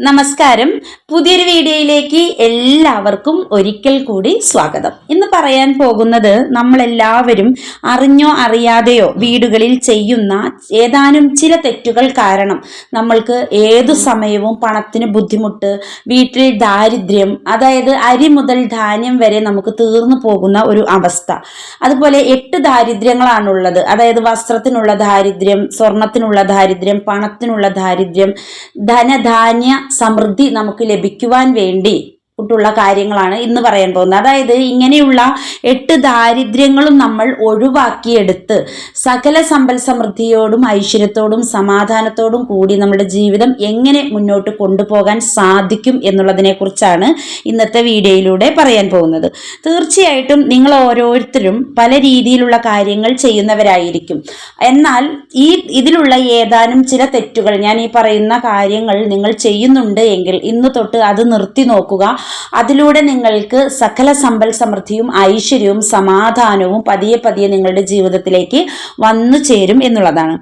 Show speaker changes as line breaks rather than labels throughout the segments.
നമസ്കാരം. പുതിയൊരു വീഡിയോയിലേക്ക് എല്ലാവർക്കും ഒരിക്കൽ കൂടി സ്വാഗതം. ഇന്ന് പറയാൻ പോകുന്നത് നമ്മളെല്ലാവരും അറിഞ്ഞോ അറിയാതെയോ വീടുകളിൽ ചെയ്യുന്ന ഏതാനും ചില തെറ്റുകൾ കാരണം നമ്മൾക്ക് ഏതു സമയവും പണത്തിന് ബുദ്ധിമുട്ട് വീട്ടിൽ ദാരിദ്ര്യം അതായത് അരി മുതൽ ധാന്യം വരെ നമുക്ക് തീർന്നു പോകുന്ന ഒരു അവസ്ഥ. അതുപോലെ എട്ട് ദാരിദ്ര്യങ്ങളാണുള്ളത്. അതായത് വസ്ത്രത്തിനുള്ള ദാരിദ്ര്യം സ്വർണത്തിനുള്ള ദാരിദ്ര്യം പണത്തിനുള്ള ദാരിദ്ര്യം ധനധാന്യ സമൃദ്ധി നമുക്ക് ലഭിക്കുവാൻ വേണ്ടി ട്ടുള്ള കാര്യങ്ങളാണ് ഇന്ന് പറയാൻ പോകുന്നത്. അതായത് ഇങ്ങനെയുള്ള എട്ട് ദാരിദ്ര്യങ്ങളും നമ്മൾ ഒഴിവാക്കിയെടുത്ത് സകല സമ്പൽ സമൃദ്ധിയോടും ഐശ്വര്യത്തോടും സമാധാനത്തോടും കൂടി നമ്മുടെ ജീവിതം എങ്ങനെ മുന്നോട്ട് കൊണ്ടുപോകാൻ സാധിക്കും എന്നുള്ളതിനെ കുറിച്ചാണ് ഇന്നത്തെ വീഡിയോയിലൂടെ പറയാൻ പോകുന്നത്. തീർച്ചയായിട്ടും നിങ്ങൾ ഓരോരുത്തരും പല രീതിയിലുള്ള കാര്യങ്ങൾ ചെയ്യുന്നവരായിരിക്കും. എന്നാൽ ഈ ഇതിലുള്ള ഏതാനും ചില തെറ്റുകൾ ഞാൻ ഈ പറയുന്ന കാര്യങ്ങൾ നിങ്ങൾ ചെയ്യുന്നുണ്ട് എങ്കിൽ ഇന്ന് തൊട്ട് അത് നിർത്തി നോക്കുക. അതിലൂടെ നിങ്ങൾക്ക് സകല സമ്പൽ സമൃദ്ധിയും ഐശ്വര്യവും സമാധാനവും പതിയെ പതിയെ നിങ്ങളുടെ ജീവിതത്തിലേക്ക് വന്നു ചേരും എന്നുള്ളതാണ്.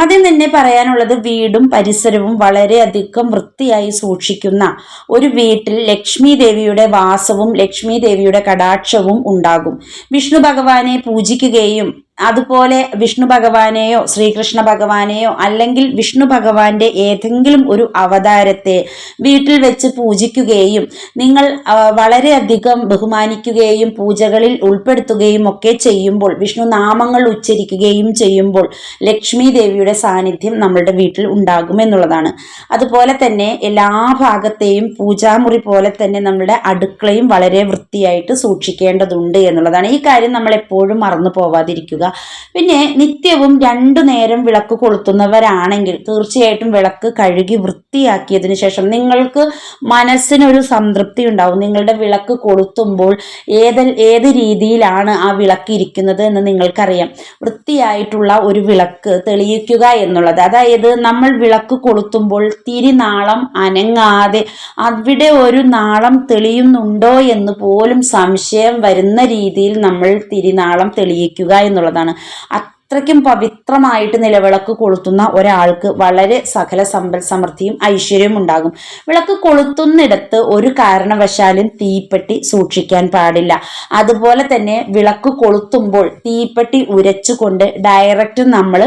ആദ്യം തന്നെ പറയാനുള്ളത് വീടും പരിസരവും വളരെയധികം വൃത്തിയായി സൂക്ഷിക്കുന്ന ഒരു വീട്ടിൽ ലക്ഷ്മി ദേവിയുടെ വാസവും ലക്ഷ്മി ദേവിയുടെ കടാക്ഷവും ഉണ്ടാകും. വിഷ്ണു ഭഗവാനെ പൂജിക്കുകയും അതുപോലെ വിഷ്ണു ഭഗവാനെയോ ശ്രീകൃഷ്ണ ഭഗവാനെയോ അല്ലെങ്കിൽ വിഷ്ണു ഭഗവാന്റെ ഏതെങ്കിലും ഒരു അവതാരത്തെ വീട്ടിൽ വെച്ച് പൂജിക്കുകയും നിങ്ങൾ വളരെയധികം ബഹുമാനിക്കുകയും പൂജകളിൽ ഉൾപ്പെടുത്തുകയും ഒക്കെ ചെയ്യുമ്പോൾ വിഷ്ണു നാമങ്ങൾ ഉച്ചരിക്കുകയും ചെയ്യുമ്പോൾ ലക്ഷ്മി ദേവിയുടെ സാന്നിധ്യം നമ്മളുടെ വീട്ടിൽ ഉണ്ടാകും എന്നുള്ളതാണ്. അതുപോലെ തന്നെ എല്ലാ ഭാഗത്തെയും പൂജാമുറി പോലെ തന്നെ നമ്മുടെ അടുക്കളയും വളരെ വൃത്തിയായിട്ട് സൂക്ഷിക്കേണ്ടതുണ്ട് എന്നുള്ളതാണ്. ഈ കാര്യം നമ്മൾ എപ്പോഴും മറന്നു പോവാതിരിക്കുക. പിന്നെ നിത്യവും രണ്ടു നേരം വിളക്ക് കൊളുത്തുന്നവരാണെങ്കിൽ തീർച്ചയായിട്ടും വിളക്ക് കഴുകി വൃത്തിയാക്കിയതിനു ശേഷം നിങ്ങൾക്ക് മനസ്സിനൊരു സംതൃപ്തി ഉണ്ടാവും. നിങ്ങളുടെ വിളക്ക് കൊളുത്തുമ്പോൾ ഏത് ഏത് രീതിയിലാണ് ആ വിളക്ക് ഇരിക്കുന്നത് എന്ന് നിങ്ങൾക്കറിയാം. വൃത്തിയായിട്ടുള്ള ഒരു വിളക്ക് തെളിയിക്കുക എന്നുള്ളത്. അതായത് നമ്മൾ വിളക്ക് കൊളുത്തുമ്പോൾ തിരിനാളം അനങ്ങാതെ അവിടെ ഒരു നാളം തെളിയുന്നുണ്ടോ എന്ന് പോലും സംശയം വരുന്ന രീതിയിൽ നമ്മൾ തിരിനാളം തെളിയിക്കുക എന്നുള്ളതാണ്. അത്രയ്ക്കും പവിത്രമായിട്ട് നിലവിളക്ക് കൊളുത്തുന്ന ഒരാൾക്ക് വളരെ സകല സമ്പൽ സമൃദ്ധിയും ഐശ്വര്യവും ഉണ്ടാകും. വിളക്ക് കൊളുത്തുന്നിടത്ത് ഒരു കാരണവശാലും തീപ്പെട്ടി സൂക്ഷിക്കാൻ പാടില്ല. അതുപോലെ തന്നെ വിളക്ക് കൊളുത്തുമ്പോൾ തീപ്പെട്ടി ഉരച്ചുകൊണ്ട് ഡയറക്റ്റ് നമ്മൾ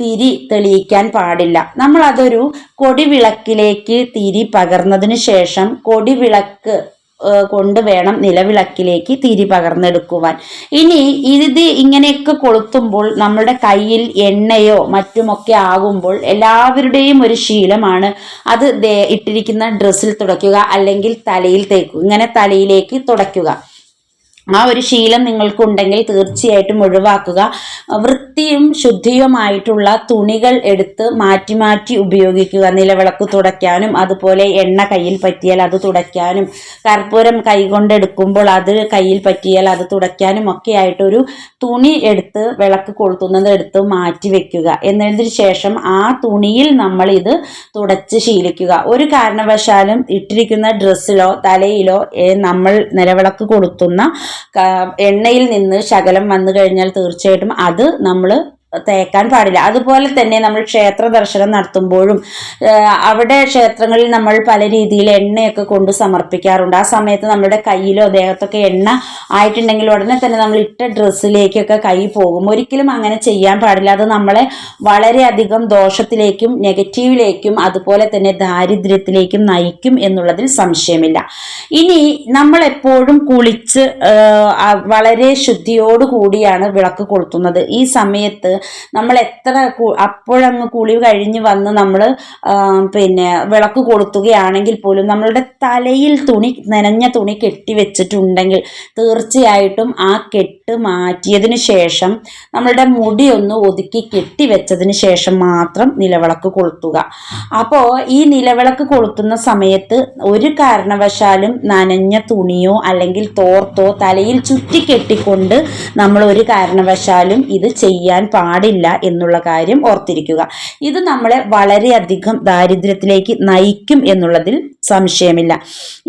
തിരി തെളിയിക്കാൻ പാടില്ല. നമ്മൾ അതൊരു കൊടിവിളക്കിലേക്ക് തിരി പകർന്നതിന് ശേഷം കൊടിവിളക്ക് കൊണ്ട് വേണം നിലവിളക്കിലേക്ക് തിരി പകർന്നെടുക്കുവാൻ. ഇനി ഇത് ഇങ്ങനെയൊക്കെ കൊളുത്തുമ്പോൾ നമ്മുടെ കയ്യിൽ എണ്ണയോ മറ്റുമൊക്കെ ആകുമ്പോൾ എല്ലാവരുടെയും ഒരു ശീലമാണ് അത് ഇട്ടിരിക്കുന്ന ഡ്രസ്സിൽ തുടയ്ക്കുക അല്ലെങ്കിൽ തലയിൽ തേക്കുക ഇങ്ങനെ തലയിലേക്ക് തുടയ്ക്കുക. ആ ഒരു ശീലം നിങ്ങൾക്കുണ്ടെങ്കിൽ തീർച്ചയായിട്ടും ഒഴിവാക്കുക. വൃത്തിയും ശുദ്ധിയുമായിട്ടുള്ള തുണികൾ എടുത്ത് മാറ്റി മാറ്റി ഉപയോഗിക്കുക. നിലവിളക്ക് തുടയ്ക്കാനും അതുപോലെ എണ്ണ കയ്യിൽ പറ്റിയാൽ അത് തുടയ്ക്കാനും കർപ്പൂരം കൈകൊണ്ട് എടുക്കുമ്പോൾ അത് കയ്യിൽ പറ്റിയാൽ അത് തുടയ്ക്കാനും ഒക്കെ ആയിട്ടൊരു തുണി എടുത്ത് വിളക്ക് കൊളുത്തുന്നത് എടുത്ത് മാറ്റി വെക്കുക. എന്നതിന് ശേഷം ആ തുണിയിൽ നമ്മൾ ഇത് തുടച്ച് ശീലിക്കുക. ഒരു കാരണവശാലും ഇട്ടിരിക്കുന്ന ഡ്രസ്സിലോ തലയിലോ നമ്മൾ നിലവിളക്ക് കൊളുത്തുന്ന എണ്ണയിൽ നിന്ന് ശകലം വന്നു കഴിഞ്ഞാൽ തീർച്ചയായിട്ടും അത് നമ്മൾ തേക്കാൻ പാടില്ല. അതുപോലെ തന്നെ നമ്മൾ ക്ഷേത്ര ദർശനം നടത്തുമ്പോഴും അവിടെ ക്ഷേത്രങ്ങളിൽ നമ്മൾ പല രീതിയിൽ എണ്ണയൊക്കെ കൊണ്ട് സമർപ്പിക്കാറുണ്ട്. ആ സമയത്ത് നമ്മുടെ കയ്യിലോ ദേഹത്തൊക്കെ എണ്ണ ആയിട്ടുണ്ടെങ്കിൽ ഉടനെ തന്നെ നമ്മൾ ഇട്ട ഡ്രസ്സിലേക്കൊക്കെ കൈ പോകും. ഒരിക്കലും അങ്ങനെ ചെയ്യാൻ പാടില്ല. അത് നമ്മളെ വളരെയധികം ദോഷത്തിലേക്കും നെഗറ്റീവിലേക്കും അതുപോലെ തന്നെ ദാരിദ്ര്യത്തിലേക്കും നയിക്കും എന്നുള്ളതിൽ സംശയമില്ല. ഇനി നമ്മൾ എപ്പോഴും കുളിച്ച് വളരെ ശുദ്ധിയോട് കൂടിയാണ് വിളക്ക് കൊളുത്തുന്നത്. ഈ സമയത്ത് നമ്മൾ എത്ര അപ്പോഴങ്ങ് കുളി കഴിഞ്ഞ് വന്ന് നമ്മൾ പിന്നെ വിളക്ക് കൊളുത്തുകയാണെങ്കിൽ പോലും നമ്മളുടെ തലയിൽ തുണി നനഞ്ഞ തുണി കെട്ടി വെച്ചിട്ടുണ്ടെങ്കിൽ തീർച്ചയായിട്ടും ആ കെട്ട് മാറ്റിയതിന് ശേഷം നമ്മളുടെ മുടി ഒന്ന് ഒതുക്കി കെട്ടി വെച്ചതിന് ശേഷം മാത്രം നിലവിളക്ക് കൊളുത്തുക. അപ്പോൾ ഈ നിലവിളക്ക് കൊളുത്തുന്ന സമയത്ത് ഒരു കാരണവശാലും നനഞ്ഞ തുണിയോ അല്ലെങ്കിൽ തോർത്തോ തലയിൽ ചുറ്റി കെട്ടിക്കൊണ്ട് നമ്മൾ ഒരു കാരണവശാലും ഇത് ചെയ്യാൻ പാടില്ല പാടില്ല എന്നുള്ള കാര്യം ഓർത്തിരിക്കുക. ഇത് നമ്മളെ വളരെയധികം ദാരിദ്ര്യത്തിലേക്ക് നയിക്കും എന്നുള്ളതിൽ സംശയമില്ല.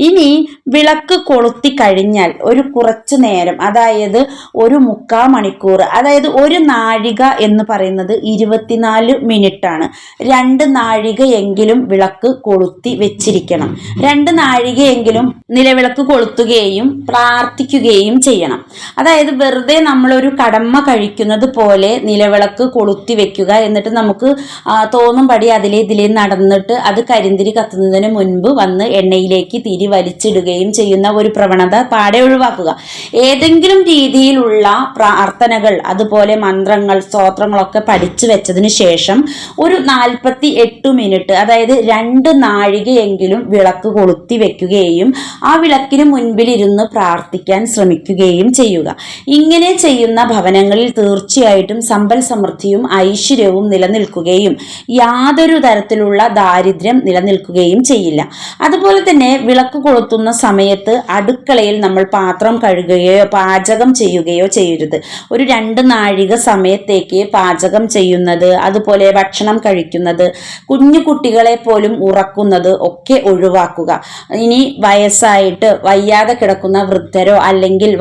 ഇനി വിളക്ക് കൊളുത്തി കഴിഞ്ഞാൽ ഒരു കുറച്ചു നേരം അതായത് ഒരു മുക്കാ മണിക്കൂർ അതായത് ഒരു നാഴിക എന്ന് പറയുന്നത് ഇരുപത്തിനാല് മിനിറ്റ് ആണ് രണ്ട് നാഴികയെങ്കിലും വിളക്ക് കൊളുത്തി വെച്ചിരിക്കണം. രണ്ട് നാഴികയെങ്കിലും നിലവിളക്ക് കൊളുത്തുകയും പ്രാർത്ഥിക്കുകയും ചെയ്യണം. അതായത് വെറുതെ നമ്മളൊരു കടമ്മ കഴിക്കുന്നത് പോലെ നിലവിളക്ക് കൊളുത്തി വെക്കുക എന്നിട്ട് നമുക്ക് തോന്നും പടി അതിലെ ഇതിലേ നടന്നിട്ട് അത് കരിന്തിരി കത്തുന്നതിന് മുൻപ് വന്ന് എണ്ണയിലേക്ക് തിരി വലിച്ചിടുകയും ചെയ്യുന്ന ഒരു പ്രവണത പാടെ ഒഴിവാക്കുക. ഏതെങ്കിലും രീതിയിലുള്ള പ്രാർത്ഥനകൾ അതുപോലെ മന്ത്രങ്ങൾ സ്തോത്രങ്ങളൊക്കെ പഠിച്ചു വെച്ചതിന് ശേഷം ഒരു നാൽപ്പത്തി എട്ട് മിനിറ്റ് അതായത് രണ്ട് നാഴികയെങ്കിലും വിളക്ക് കൊളുത്തി വെക്കുകയും ആ വിളക്കിന് മുൻപിലിരുന്ന് പ്രാർത്ഥിക്കാൻ ശ്രമിക്കുകയും ചെയ്യുക. ഇങ്ങനെ ചെയ്യുന്ന ഭവനങ്ങളിൽ തീർച്ചയായിട്ടും സമ്പൽ സമൃദ്ധിയും ഐശ്വര്യവും നിലനിൽക്കുകയും യാതൊരു തരത്തിലുള്ള ദാരിദ്ര്യം നിലനിൽക്കുകയും ചെയ്യില്ല. അതുപോലെ തന്നെ വിളക്ക് കൊളുത്തുന്ന സമയത്ത് അടുക്കളയിൽ നമ്മൾ പാത്രം കഴുകുകയോ പാചകം ചെയ്യുകയോ ചെയ്യരുത്. ഒരു രണ്ട് നാഴിക സമയത്തേക്ക് പാചകം ചെയ്യുന്നത് അതുപോലെ ഭക്ഷണം കഴിക്കുന്നത് കുഞ്ഞു കുട്ടികളെ പോലും ഉറക്കുന്നത് ഒക്കെ ഒഴിവാക്കുക. ഇനി വയസ്സായിട്ട് വയ്യാതെ കിടക്കുന്ന വൃദ്ധരോ അല്ലെങ്കിൽ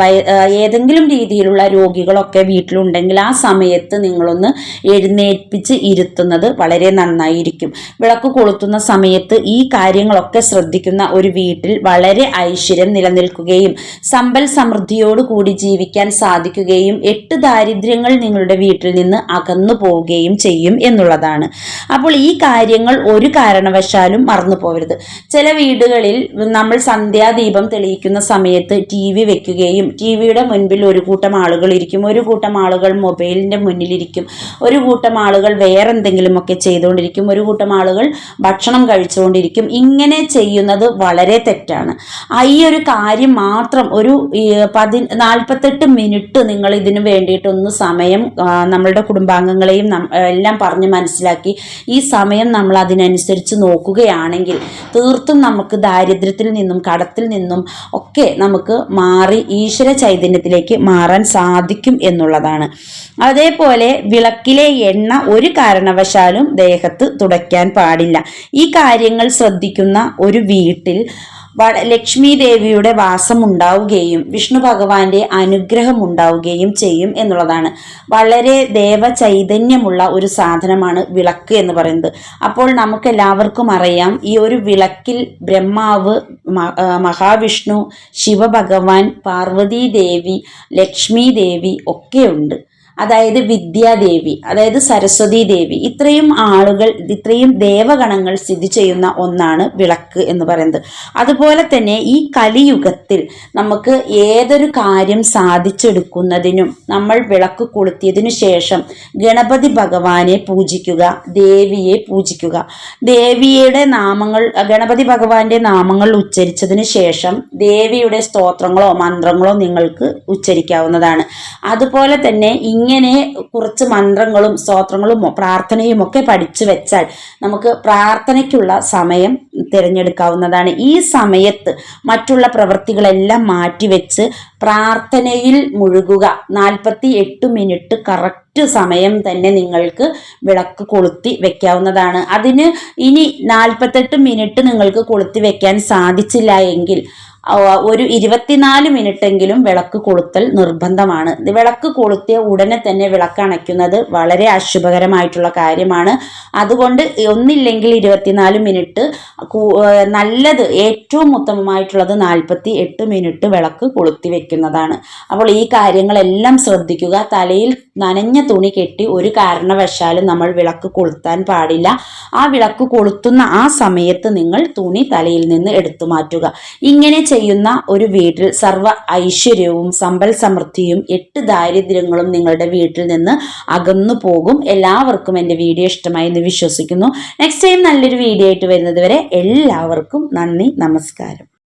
ഏതെങ്കിലും രീതിയിലുള്ള രോഗികളൊക്കെ വീട്ടിലുണ്ടെങ്കിൽ ആ സമയത്ത് നിങ്ങളൊന്ന് എഴുന്നേൽപ്പിച്ച് ഇരുത്തുന്നത് വളരെ നന്നായിരിക്കും. വിളക്ക് കൊളുത്തുന്ന സമയത്ത് ഈ കാര്യങ്ങളൊക്കെ ശ്രദ്ധിക്കുന്ന ഒരു വീട്ടിൽ വളരെ ഐശ്വര്യം നിലനിൽക്കുകയും സമ്പൽ സമൃദ്ധിയോട് കൂടി ജീവിക്കാൻ സാധിക്കുകയും എട്ട് ദാരിദ്ര്യങ്ങൾ നിങ്ങളുടെ വീട്ടിൽ നിന്ന് അകന്നു പോവുകയും ചെയ്യും എന്നുള്ളതാണ്. അപ്പോൾ ഈ കാര്യങ്ങൾ ഒരു കാരണവശാലും മറന്നു പോകരുത് ചില വീടുകളിൽ നമ്മൾ സന്ധ്യാദീപം തെളിയിക്കുന്ന സമയത്ത് ടി വി വെക്കുകയും ടി വിയുടെ മുൻപിൽ ഒരു കൂട്ടം ആളുകൾ ഇരിക്കും. ഒരു കൂട്ടം ആളുകൾ മൊബൈലിന്റെ മുന്നിലിരിക്കും ഒരു കൂട്ടം ആളുകൾ വേറെ എന്തെങ്കിലുമൊക്കെ ചെയ്തുകൊണ്ടിരിക്കും. ഒരു കൂട്ടം ആളുകൾ ഭക്ഷണം കഴിച്ചുകൊണ്ടിരിക്കും. ഇങ്ങനെ ചെയ്യുന്നത് വളരെ തെറ്റാണ്. ഈ ഒരു കാര്യം മാത്രം ഒരു പതി നാൽപ്പത്തെട്ട് മിനിറ്റ് നിങ്ങൾ ഇതിനു വേണ്ടിയിട്ടൊന്ന് സമയം നമ്മളുടെ കുടുംബാംഗങ്ങളെയും എല്ലാം പറഞ്ഞ് മനസ്സിലാക്കി ഈ സമയം നമ്മൾ അതിനനുസരിച്ച് നോക്കുകയാണെങ്കിൽ തീർത്തും നമുക്ക് ദാരിദ്ര്യത്തിൽ നിന്നും കടത്തിൽ നിന്നും ഒക്കെ നമുക്ക് മാറി ഈശ്വര ചൈതന്യത്തിലേക്ക് മാറാൻ സാധിക്കും എന്നുള്ളതാണ്. അതേപോലെ വിളക്കിലെ എണ്ണ ഒരു കാരണവശാലും ദേഹത്ത് തുടയ്ക്കാൻ പാടില്ല. ഈ കാര്യങ്ങൾ ശ്രദ്ധിക്കുന്ന ഒരു വീട്ടിൽ ലക്ഷ്മി ദേവിയുടെ വാസം ഉണ്ടാവുകയും വിഷ്ണു ഭഗവാന്റെ അനുഗ്രഹം ഉണ്ടാവുകയും ചെയ്യും എന്നുള്ളതാണ്. വളരെ ദേവ ചൈതന്യമുള്ള ഒരു സാധനമാണ് വിളക്ക് എന്ന് പറയുന്നത്. അപ്പോൾ നമുക്ക് എല്ലാവർക്കും അറിയാം ഈ ഒരു വിളക്കിൽ ബ്രഹ്മാവ് മഹാവിഷ്ണു ശിവഭഗവാൻ പാർവതീദേവി ലക്ഷ്മി ദേവി ഒക്കെയുണ്ട് അതായത് വിദ്യാദേവി അതായത് സരസ്വതി ദേവി. ഇത്രയും ആളുകൾ ഇത്രയും ദേവഗണങ്ങൾ സ്ഥിതി ചെയ്യുന്ന ഒന്നാണ് വിളക്ക് എന്ന് പറയുന്നത്. അതുപോലെ തന്നെ ഈ കലിയുഗത്തിൽ നമുക്ക് ഏതൊരു കാര്യം സാധിച്ചെടുക്കുന്നതിനും നമ്മൾ വിളക്ക് കൊളുത്തിയതിനു ശേഷം ഗണപതി ഭഗവാനെ പൂജിക്കുക ദേവിയെ പൂജിക്കുക. ദേവിയുടെ നാമങ്ങൾ ഗണപതി ഭഗവാന്റെ നാമങ്ങൾ ഉച്ചരിച്ചതിന് ശേഷം ദേവിയുടെ സ്തോത്രങ്ങളോ മന്ത്രങ്ങളോ നിങ്ങൾക്ക് ഉച്ചരിക്കാവുന്നതാണ്. അതുപോലെ തന്നെ ഇങ്ങനെ കുറച്ച് മന്ത്രങ്ങളും സ്തോത്രങ്ങളും പ്രാർത്ഥനയും ഒക്കെ പഠിച്ചു വെച്ചാൽ നമുക്ക് പ്രാർത്ഥനയ്ക്കുള്ള സമയം തിരഞ്ഞെടുക്കാവുന്നതാണ്. ഈ സമയത്ത് മറ്റുള്ള പ്രവൃത്തികളെല്ലാം മാറ്റിവെച്ച് പ്രാർത്ഥനയിൽ മുഴുകുക. നാൽപ്പത്തി എട്ട് മിനിറ്റ് കറക്റ്റ് സമയം തന്നെ നിങ്ങൾക്ക് വിളക്ക് കൊളുത്തി വെക്കാവുന്നതാണ്. അതിന് ഇനി നാൽപ്പത്തെട്ട് മിനിറ്റ് നിങ്ങൾക്ക് കൊളുത്തി വെക്കാൻ സാധിച്ചില്ല എങ്കിൽ ഒരു ഇരുപത്തിനാല് മിനിറ്റെങ്കിലും വിളക്ക് കൊളുത്തൽ നിർബന്ധമാണ്. വിളക്ക് കൊളുത്തിയ ഉടനെ തന്നെ വിളക്ക് അണയ്ക്കുന്നത് വളരെ അശുഭകരമായിട്ടുള്ള കാര്യമാണ്. അതുകൊണ്ട് ഒന്നില്ലെങ്കിൽ ഇരുപത്തിനാല് മിനിറ്റ് നല്ലത് ഏറ്റവും ഉത്തമമായിട്ടുള്ളത് നാൽപ്പത്തി എട്ട് മിനിറ്റ് വിളക്ക് കൊളുത്തി വെക്കുന്നതാണ്. അപ്പോൾ ഈ കാര്യങ്ങളെല്ലാം ശ്രദ്ധിക്കുക. തലയിൽ നനഞ്ഞ തുണി കെട്ടി ഒരു കാരണവശാലും നമ്മൾ വിളക്ക് കൊളുത്താൻ പാടില്ല. ആ വിളക്ക് കൊളുത്തുന്ന ആ സമയത്ത് നിങ്ങൾ തുണി തലയിൽ നിന്ന് എടുത്തു മാറ്റുക. ഇങ്ങനെ ചെയ്യുന്ന ഒരു വീട്ടിൽ സർവ ഐശ്വര്യവും സമ്പൽ സമൃദ്ധിയും എട്ട് ദാരിദ്ര്യങ്ങളും നിങ്ങളുടെ വീട്ടിൽ നിന്ന് അകന്നു പോകും. എല്ലാവർക്കും എന്റെ വീഡിയോ ഇഷ്ടമായി എന്ന് വിശ്വസിക്കുന്നു. നെക്സ്റ്റ് ടൈം നല്ലൊരു വീഡിയോ ആയിട്ട് വരുന്നത് വരെ എല്ലാവർക്കും നന്ദി നമസ്കാരം.